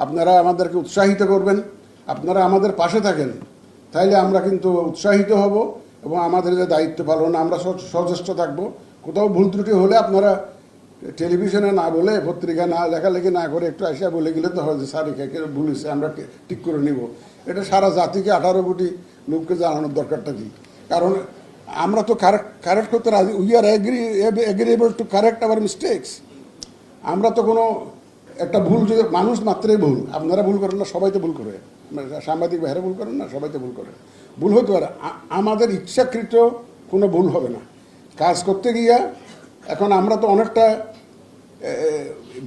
আপনারা আমাদেরকে উৎসাহিত করবেন, আপনারা আমাদের পাশে থাকেন, তাইলে আমরা কিন্তু উৎসাহিত হব এবং আমাদের যে দায়িত্ব পালন, আমরা সচেষ্ট থাকব। কোথাও ভুল ত্রুটি হলে আপনারা টেলিভিশনে না বলে, পত্রিকা না, লেখালেখি না করে একটু আসিয়া বলে গেলে তো হয় যে, স্যার, একে ভুল হয়েছে আমরা ঠিক- ঠিক করে নিব। এটা সারা জাতিকে আঠারো কোটি লোককে জানানোর দরকারটা কি? কারণ আমরা তো কারেক্ট কারেক্ট করতে রাজি we are agree agreeable to correct our mistakes আমরা তো কোনো একটা ভুল যদি মানুষ মাত্রই ভুল, আপনারা ভুল করেন না, সবাই তো ভুল করে। সাংবাদিক বাইরে ভুল করেন না, সবাই তো ভুল করে। ভুল হতে পারে। আমাদের ইচ্ছাকৃত কোনো ভুল হবে না। কাজ করতে গিয়া এখন আমরা তো অনেকটা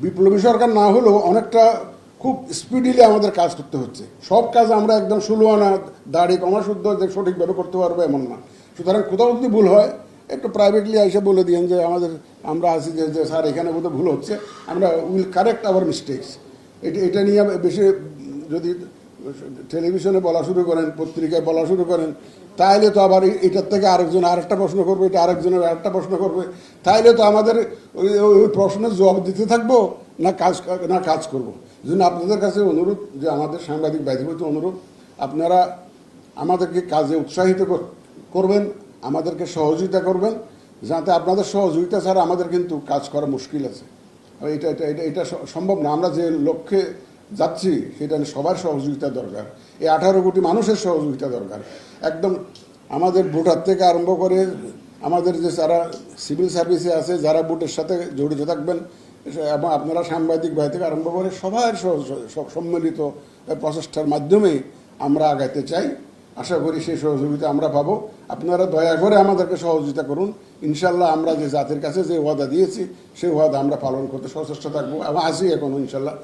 বিপ্লবী সরকার না হলেও অনেকটা খুব স্পিডিলি আমাদের কাজ করতে হচ্ছে। সব কাজ আমরা একদম ষোলো আনা দাড়ি কমা শুদ্ধ সঠিকভাবে করতে পারব এমন না। সুতরাং কোথাও যদি ভুল হয় একটু প্রাইভেটলি এসে বলে দিয়েন যে আমাদের, আমরা আছি যে যে স্যার, এখানে বোধহয় ভুল হচ্ছে। আমরা উইল কারেক্ট আওয়ার মিস্টেকস এটা এটা নিয়ে বেশি যদি টেলিভিশনে বলা শুরু করেন, পত্রিকায় বলা শুরু করেন, তাইলে তো আবার এটার থেকে আরেকজন আরেকটা প্রশ্ন করবে, এটা আরেকজনের আরেকটা প্রশ্ন করবে। তাইলে তো আমাদের ওই, ওই- প্রশ্নের জবাব দিতে থাকব, না কাজ না কাজ করব। জন্য আপনাদের কাছে অনুরোধ যে আমাদের সাংবাদিক প্রতি অনুরোধ, আপনারা আমাদেরকে কাজে উৎসাহিত কর- করবেন। আমাদেরকে সহযোগিতা করবেন, যাতে আপনাদের সহযোগিতা ছাড়া আমাদের কিন্তু কাজ করা মুশকিল আছে। এটা এটা এটা এটা সম্ভব না। আমরা যে লক্ষ্যে যাচ্ছি, সেটা সবার সহযোগিতা দরকার। এই আঠারো কোটি মানুষের সহযোগিতা দরকার। একদম আমাদের ভোটার থেকে আরম্ভ করে আমাদের যে যারা সিভিল সার্ভিসে আছে, যারা ভোটের সাথে জড়িত থাকবেন এবং আপনারা সাংবাদিক ভাই থেকে আরম্ভ করে সবার সম্মিলিত প্রচেষ্টার মাধ্যমে আমরা আগাইতে চাই। আশা করি সেই সহযোগিতা আমরা পাবো। আপনারা দয়া করে আমাদেরকে সহযোগিতা করুন। ইনশাল্লাহ আমরা যে জাতির কাছে যে ওয়াদা দিয়েছি, সেই ওয়াদা আমরা পালন করতে সচেষ্ট থাকব এবং এখন ইনশাল্লাহ।